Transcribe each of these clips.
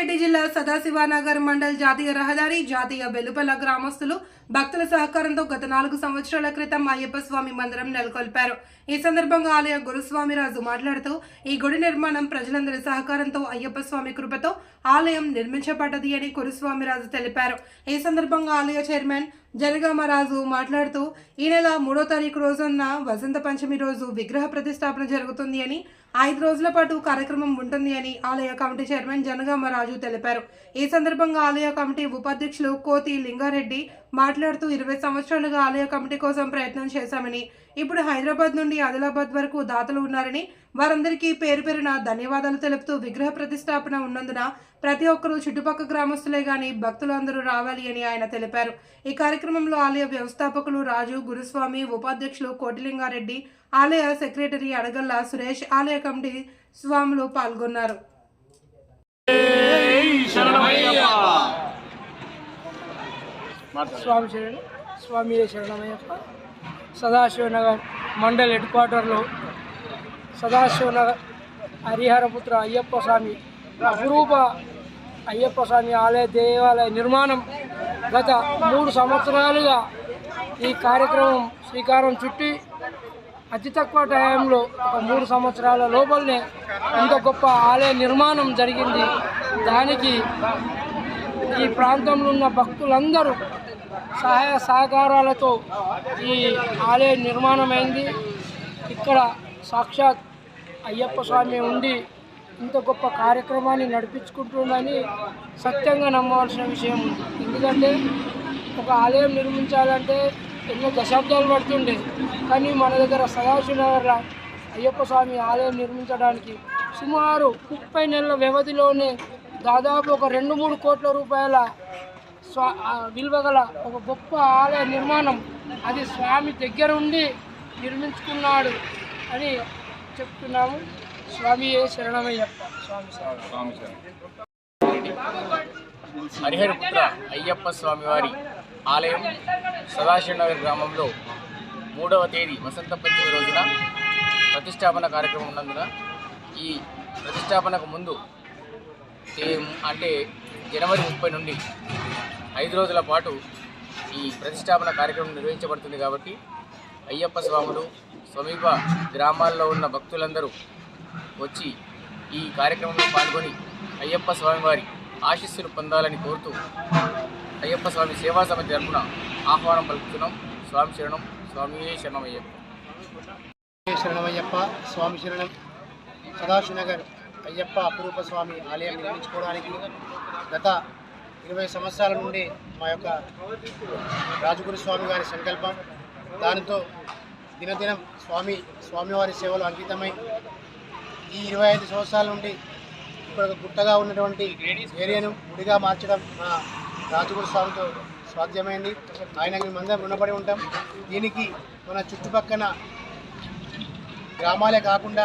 రంగారెడ్డి జిల్లా సదాశివనగర్ మండల్ జాతీయ రహదారి జాతీయ వెలుపల గ్రామస్తులు భక్తుల సహకారంతో గత నాలుగు సంవత్సరాల క్రితం అయ్యప్ప స్వామి మందిరం నెలకొల్పారు. ఈ సందర్భంగా ఆలయ గురుస్వామిరాజు మాట్లాడుతూ ఈ గుడి నిర్మాణం ప్రజలందరి సహకారంతో అయ్యప్ప స్వామి కృపతో ఆలయం నిర్మించబడ్డది అని గురుస్వామిరాజు తెలిపారు. ఈ సందర్భంగా ఆలయ చైర్మన్ జనగామరాజు మాట్లాడుతూ ఈ నెల మూడో తారీఖు రోజున వసంత పంచమి రోజు విగ్రహ ప్రతిష్టాపన జరుగుతుంది అని ఐదు రోజుల పాటు కార్యక్రమం ఉంటుంది అని ఆలయ కమిటీ చైర్మన్ జనగామరాజు తెలిపారు. ఈ సందర్భంగా ఆలయ కమిటీ ఉపాధ్యక్షులు కోతి లింగారెడ్డి మాట్లాడుతూ ఇరవై సంవత్సరాలుగా ఆలయ కమిటీ కోసం ప్రయత్నం చేశామని ఇప్పుడు హైదరాబాద్ నుండి ఆదిలాబాద్ వరకు దాతలు ఉన్నారని వారందరికీ పేరు పేరున ధన్యవాదాలు తెలుపుతూ విగ్రహ ప్రతిష్టాపన ఉన్నందున ప్రతి ఒక్కరూ చుట్టుపక్కల గ్రామస్తులే గాని భక్తులు అందరూ రావాలి అని ఆయన తెలిపారు. ఈ కార్యక్రమంలో ఆలయ వ్యవస్థాపకులు రాజు గురుస్వామి ఉపాధ్యక్షులు కోటిలింగారెడ్డి ఆలయ సెక్రటరీ అడగల్ల సురేష్ ఆలయ కమిటీ స్వాములు పాల్గొన్నారు. స్వామి శరణ స్వామి శరణమయ్యప్ప. సదాశివనగర్ మండల్ హెడ్ క్వార్టర్లో సదాశివనగర్ హరిహరపుత్ర అయ్యప్ప స్వామి అపురూప అయ్యప్ప స్వామి ఆలయ దేవాలయ నిర్మాణం గత మూడు సంవత్సరాలుగా ఈ కార్యక్రమం శ్రీకారం చుట్టి అతి తక్కువ టైంలో ఒక మూడు సంవత్సరాల లోపలనే ఇంత గొప్ప ఆలయ నిర్మాణం జరిగింది. దానికి ఈ ప్రాంతంలో ఉన్న భక్తులందరూ సహాయ సహకారాలతో ఈ ఆలయ నిర్మాణమైంది. ఇక్కడ సాక్షాత్ అయ్యప్ప స్వామి ఉండి ఇంత గొప్ప కార్యక్రమాన్ని నడిపించుకుంటుందని సత్యంగా నమ్మవలసిన విషయం ఉంది. ఎందుకంటే ఒక ఆలయం నిర్మించాలంటే ఎన్నో దశాబ్దాలు పడుతుండే. కానీ మన దగ్గర సదాశివనగర్ల అయ్యప్ప స్వామి ఆలయం నిర్మించడానికి సుమారు ముప్పై నెలల వ్యవధిలోనే దాదాపు ఒక రెండు మూడు కోట్ల రూపాయల స్వా విలువగల విలువ గల ఒక గొప్ప ఆలయ నిర్మాణం. అది స్వామి దగ్గర ఉండి నిర్మించుకున్నాడు అని చెప్తున్నాము. స్వామి శరణమయ్యప్ప? స్వామి స్వామి హరిహరపుత్ర అయ్యప్ప స్వామివారి ఆలయం సదాశివనగర్ గ్రామంలో మూడవ తేదీ వసంత పంచమి రోజున ప్రతిష్టాపన కార్యక్రమం ఉన్నందున ఈ ప్రతిష్టాపనకు ముందు అంటే జనవరి ముప్పై నుండి ఐదు రోజుల పాటు ఈ ప్రతిష్టాపన కార్యక్రమం నిర్వహించబడుతుంది కాబట్టి అయ్యప్ప స్వాములు సమీప గ్రామాల్లో ఉన్న భక్తులందరూ వచ్చి ఈ కార్యక్రమంలో పాల్గొని అయ్యప్ప స్వామివారి ఆశీస్సులు పొందాలని కోరుతూ అయ్యప్ప స్వామి సేవా సమితి తరఫున ఆహ్వానం పలుకుతున్నాం. స్వామి శరణం స్వామి శరణమయ్యప్ప. శరణమయ్యప్ప స్వామి శరణం. సదాశివనగర్ అయ్యప్ప అపురూప స్వామి ఆలయం నిర్మించుకోవడానికి గత ఇరవై సంవత్సరాల నుండి మా యొక్క రాజగురు స్వామి గారి సంకల్పం. దానితో దినదినం స్వామి స్వామివారి సేవలు అంకితమై ఈ ఇరవై ఐదు సంవత్సరాల నుండి ఇప్పుడు గుట్టగా ఉన్నటువంటి ఏరియాను గుడిగా మార్చడం మా రాజగురు స్వామితో సాధ్యమైంది. ఆయన మేమందరం రుణపడి ఉంటాం. దీనికి మన చుట్టుపక్కన గ్రామాలే కాకుండా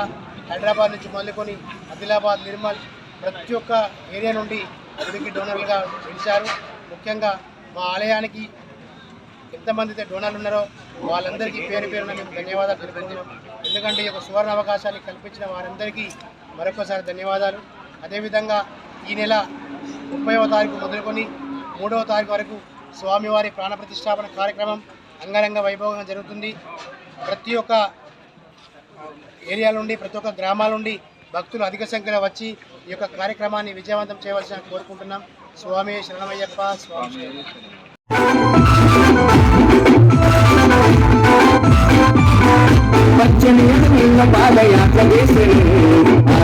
హైదరాబాద్ నుంచి మొదలుకొని ఆదిలాబాద్ నిర్మల్ ప్రతి ఒక్క ఏరియా నుండి గుడికి డోనర్లుగా పిలిచారు ముఖ్యంగా మా ఆలయానికి ఎంతమంది అయితే డోనర్లు ఉన్నారో వాళ్ళందరికీ పేరు పేరున మేము ధన్యవాదాలు తెలుపుతున్నాం. ఎందుకంటే ఈ యొక్క సువర్ణ అవకాశాన్ని కల్పించిన వారందరికీ మరొకసారి ధన్యవాదాలు. అదేవిధంగా ఈ నెల ముప్పైవ తారీఖు మొదలుకొని మూడవ తారీఖు వరకు స్వామివారి ప్రాణప్రతిష్టాపన కార్యక్రమం అంగరంగ వైభవంగా జరుగుతుంది. ప్రతి ఒక్క ఏరియా నుండి ప్రతి ఒక్క గ్రామాల నుండి భక్తులు అధిక సంఖ్యలో వచ్చి ఈ యొక్క కార్యక్రమాన్ని విజయవంతం చేయవలసిన కోరుకుంటున్నాం. స్వామి శరణమయ్యప్ప స్వామి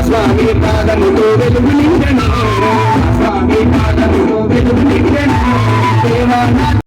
స్వామి పాదముతో వెలుగు స్వామి పాదముతో వెలుగు